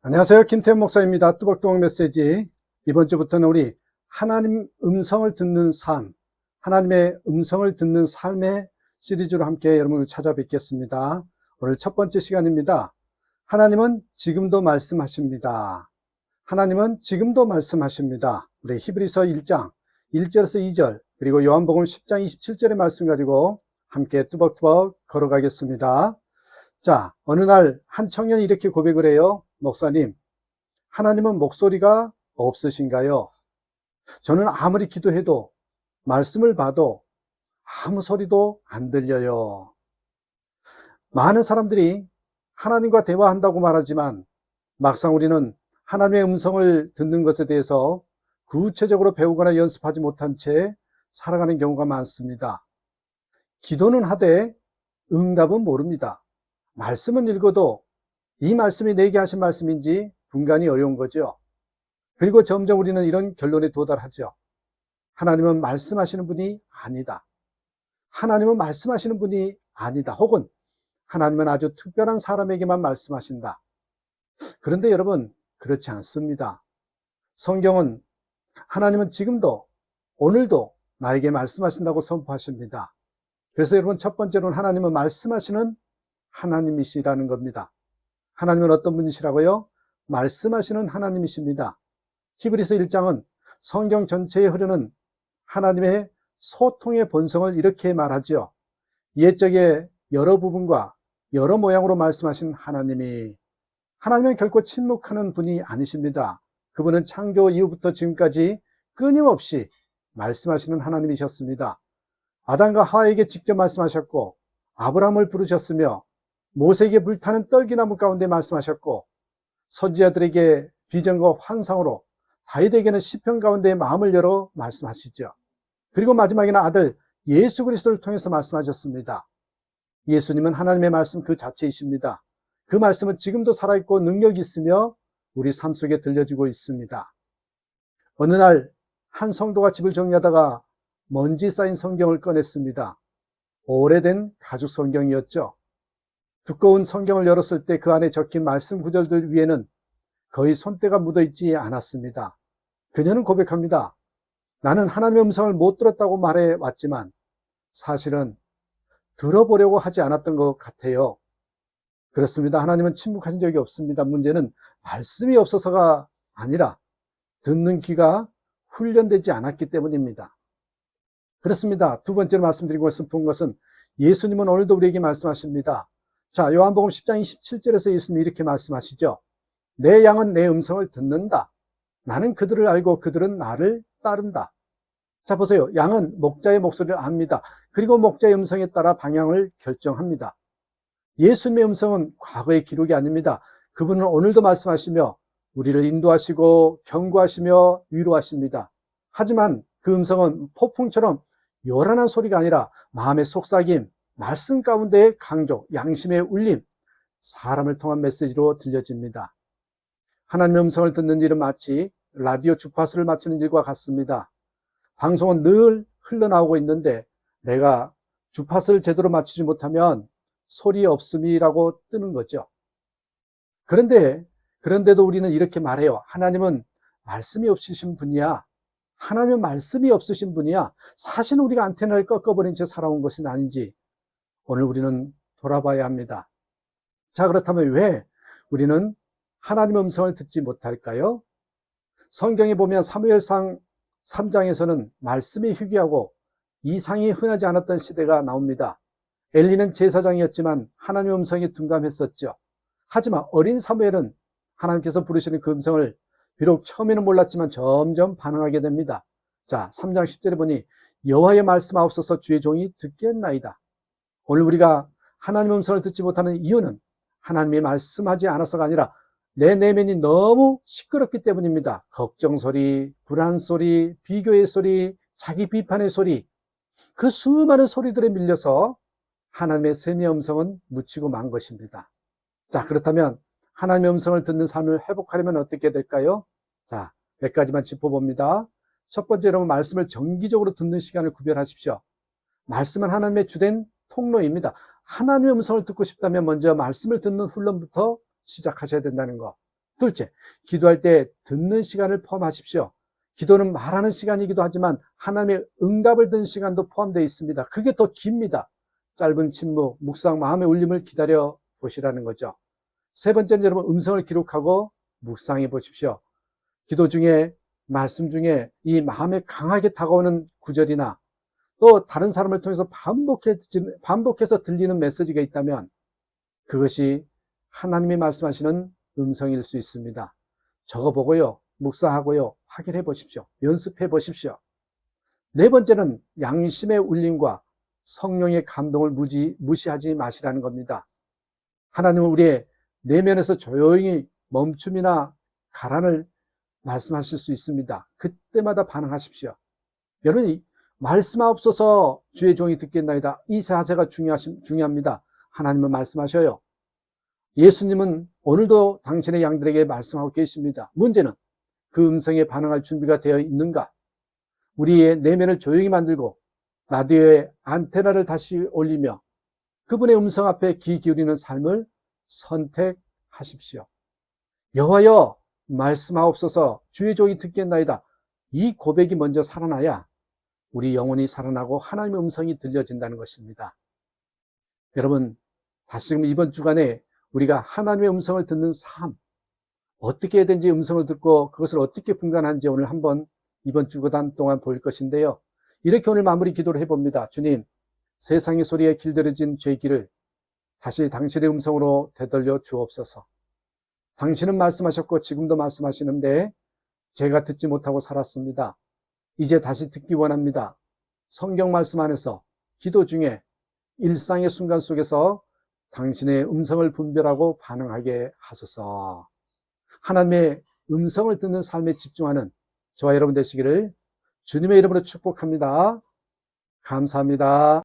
안녕하세요. 김태현 목사입니다. 뚜벅뚜벅 메시지. 이번 주부터는 우리 하나님 음성을 듣는 삶, 하나님의 음성을 듣는 삶의 시리즈로 함께 여러분을 찾아뵙겠습니다. 오늘 첫 번째 시간입니다. 하나님은 지금도 말씀하십니다. 하나님은 지금도 말씀하십니다. 우리 히브리서 1장 1절에서 2절, 그리고 요한복음 10장 27절의 말씀 가지고 함께 뚜벅뚜벅 걸어가겠습니다. 자, 어느 날 한 청년이 이렇게 고백을 해요. 목사님, 하나님은 목소리가 없으신가요? 저는 아무리 기도해도 말씀을 봐도 아무 소리도 안 들려요. 많은 사람들이 하나님과 대화한다고 말하지만 막상 우리는 하나님의 음성을 듣는 것에 대해서 구체적으로 배우거나 연습하지 못한 채 살아가는 경우가 많습니다. 기도는 하되 응답은 모릅니다. 말씀은 읽어도 이 말씀이 내게 하신 말씀인지 분간이 어려운 거죠. 그리고 점점 우리는 이런 결론에 도달하죠. 하나님은 말씀하시는 분이 아니다. 하나님은 말씀하시는 분이 아니다. 혹은 하나님은 아주 특별한 사람에게만 말씀하신다. 그런데 여러분, 그렇지 않습니다. 성경은 하나님은 지금도, 오늘도 나에게 말씀하신다고 선포하십니다. 그래서 여러분, 첫 번째로는 하나님은 말씀하시는 하나님이시라는 겁니다. 하나님은 어떤 분이시라고요? 말씀하시는 하나님이십니다. 히브리서 1장은 성경 전체에 흐르는 하나님의 소통의 본성을 이렇게 말하지요. 옛적의 여러 부분과 여러 모양으로 말씀하신 하나님이 하나님은 결코 침묵하는 분이 아니십니다. 그분은 창조 이후부터 지금까지 끊임없이 말씀하시는 하나님이셨습니다. 아담과 하와에게 직접 말씀하셨고 아브라함을 부르셨으며 모세에게 불타는 떨기나무 가운데 말씀하셨고 선지자들에게 비전과 환상으로 다윗에게는 시편 가운데 마음을 열어 말씀하시죠. 그리고 마지막에는 아들 예수 그리스도를 통해서 말씀하셨습니다. 예수님은 하나님의 말씀 그 자체이십니다. 그 말씀은 지금도 살아있고 능력이 있으며 우리 삶 속에 들려지고 있습니다. 어느 날 한 성도가 집을 정리하다가 먼지 쌓인 성경을 꺼냈습니다. 오래된 가죽 성경이었죠. 두꺼운 성경을 열었을 때 그 안에 적힌 말씀 구절들 위에는 거의 손때가 묻어 있지 않았습니다. 그녀는 고백합니다. 나는 하나님의 음성을 못 들었다고 말해 왔지만 사실은 들어보려고 하지 않았던 것 같아요. 그렇습니다. 하나님은 침묵하신 적이 없습니다. 문제는 말씀이 없어서가 아니라 듣는 귀가 훈련되지 않았기 때문입니다. 그렇습니다. 두 번째로 말씀드리고 싶은 것은 예수님은 오늘도 우리에게 말씀하십니다. 자, 요한복음 10장 27절에서 예수님이 이렇게 말씀하시죠. 내 양은 내 음성을 듣는다. 나는 그들을 알고 그들은 나를 따른다. 자, 보세요. 양은 목자의 목소리를 압니다. 그리고 목자의 음성에 따라 방향을 결정합니다. 예수님의 음성은 과거의 기록이 아닙니다. 그분은 오늘도 말씀하시며 우리를 인도하시고 경고하시며 위로하십니다. 하지만 그 음성은 폭풍처럼 요란한 소리가 아니라 마음의 속삭임, 말씀 가운데의 강조, 양심의 울림, 사람을 통한 메시지로 들려집니다. 하나님의 음성을 듣는 일은 마치 라디오 주파수를 맞추는 일과 같습니다. 방송은 늘 흘러나오고 있는데 내가 주파수를 제대로 맞추지 못하면 소리 없음이라고 뜨는 거죠. 그런데 그런데도 우리는 이렇게 말해요. 하나님은 말씀이 없으신 분이야. 하나님은 말씀이 없으신 분이야. 사실은 우리가 안테나를 꺾어버린 채 살아온 것은 아닌지 오늘 우리는 돌아봐야 합니다. 자, 그렇다면 왜 우리는 하나님의 음성을 듣지 못할까요? 성경에 보면 사무엘상 3장에서는 말씀이 희귀하고 이상이 흔하지 않았던 시대가 나옵니다. 엘리는 제사장이었지만 하나님의 음성에 둔감했었죠. 하지만 어린 사무엘은 하나님께서 부르시는 그 음성을 비록 처음에는 몰랐지만 점점 반응하게 됩니다. 자, 3장 10절에 보니 여호와의 말씀 하옵소서 주의 종이 듣겠나이다. 오늘 우리가 하나님의 음성을 듣지 못하는 이유는 하나님이 말씀하지 않아서가 아니라 내 내면이 너무 시끄럽기 때문입니다. 걱정 소리, 불안 소리, 비교의 소리, 자기 비판의 소리, 그 수많은 소리들에 밀려서 하나님의 세미의 음성은 묻히고 만 것입니다. 자, 그렇다면 하나님의 음성을 듣는 삶을 회복하려면 어떻게 될까요? 자, 몇 가지만 짚어봅니다. 첫 번째로 말씀을 정기적으로 듣는 시간을 구별하십시오. 말씀은 하나님의 주된 통로입니다. 하나님의 음성을 듣고 싶다면 먼저 말씀을 듣는 훈련부터 시작하셔야 된다는 것. 둘째, 기도할 때 듣는 시간을 포함하십시오. 기도는 말하는 시간이기도 하지만 하나님의 응답을 듣는 시간도 포함되어 있습니다. 그게 더 깁니다. 짧은 침묵, 묵상, 마음의 울림을 기다려 보시라는 거죠. 세 번째는 여러분 음성을 기록하고 묵상해 보십시오. 기도 중에 말씀 중에 이 마음에 강하게 다가오는 구절이나 또 다른 사람을 통해서 반복해, 반복해서 들리는 메시지가 있다면 그것이 하나님이 말씀하시는 음성일 수 있습니다. 적어보고요, 묵상하고요, 확인해 보십시오. 연습해 보십시오. 네 번째는 양심의 울림과 성령의 감동을 무지, 무시하지 마시라는 겁니다. 하나님은 우리의 내면에서 조용히 멈춤이나 가란을 말씀하실 수 있습니다. 그때마다 반응하십시오. 여러분, 말씀하옵소서 주의 종이 듣겠나이다. 이 자세가 중요하시, 중요합니다. 하나님은 말씀하셔요. 예수님은 오늘도 당신의 양들에게 말씀하고 계십니다. 문제는 그 음성에 반응할 준비가 되어 있는가? 우리의 내면을 조용히 만들고 라디오의 안테나를 다시 올리며 그분의 음성 앞에 귀 기울이는 삶을 선택하십시오. 여호와여 말씀하옵소서 주의 종이 듣겠나이다. 이 고백이 먼저 살아나야 우리 영혼이 살아나고 하나님의 음성이 들려진다는 것입니다. 여러분 다시금 이번 주간에 우리가 하나님의 음성을 듣는 삶 어떻게 해야되는지 음성을 듣고 그것을 어떻게 분간하는지 오늘 한번 이번 주간 동안 볼 것인데요. 이렇게 오늘 마무리 기도를 해봅니다. 주님, 세상의 소리에 길들여진 죄 길을 다시 당신의 음성으로 되돌려 주옵소서. 당신은 말씀하셨고 지금도 말씀하시는데 제가 듣지 못하고 살았습니다. 이제 다시 듣기 원합니다. 성경 말씀 안에서 기도 중에 일상의 순간 속에서 당신의 음성을 분별하고 반응하게 하소서. 하나님의 음성을 듣는 삶에 집중하는 저와 여러분 되시기를 주님의 이름으로 축복합니다. 감사합니다.